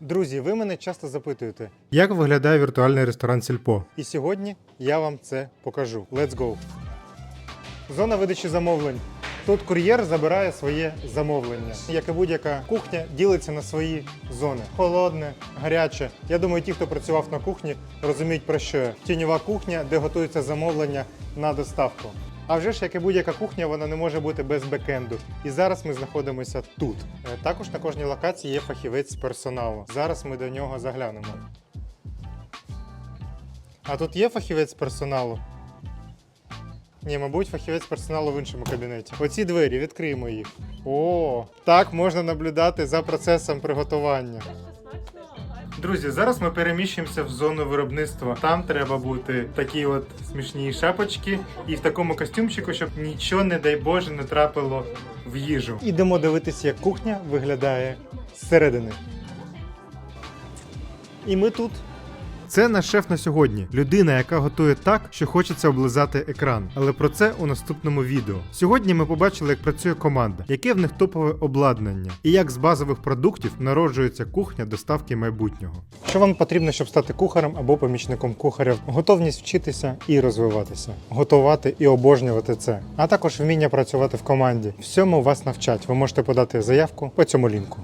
Друзі, ви мене часто запитуєте, Як виглядає віртуальний ресторан Сільпо? і сьогодні я вам це покажу. Let's go! Зона видачі замовлень. Тут кур'єр забирає своє замовлення. Як і будь-яка кухня ділиться на свої зони: холодне, гаряче. Я думаю, ті, хто працював на кухні, розуміють про що я. Тіньова кухня, де готується замовлення на доставку. А вже ж, як і будь-яка кухня, вона не може бути без бекенду. І зараз ми знаходимося тут. Е, Також на кожній локації є фахівець персоналу. Зараз ми до нього заглянемо. А тут є фахівець персоналу? Ні, мабуть, фахівець персоналу в іншому кабінеті. Оці двері, відкриємо їх. О, так можна наблюдати за процесом приготування. Друзі, зараз ми переміщуємося в зону виробництва. Там треба бути такі от смішні шапочки і в такому костюмчику, щоб нічого, не дай Боже, не трапило в їжу. Ідемо дивитися, як кухня виглядає зсередини. І ми тут. Це наш шеф на сьогодні. Людина, яка готує так, що хочеться облизати екран. Але про це у наступному відео. Сьогодні ми побачили, як працює команда, яке в них топове обладнання, і як з базових продуктів народжується кухня доставки майбутнього. Що вам потрібно, щоб стати кухарем або помічником кухаря? Готовність вчитися і розвиватися, готувати і обожнювати це, а також вміння працювати в команді. Всьому вас навчать. Ви можете подати заявку по цьому лінку.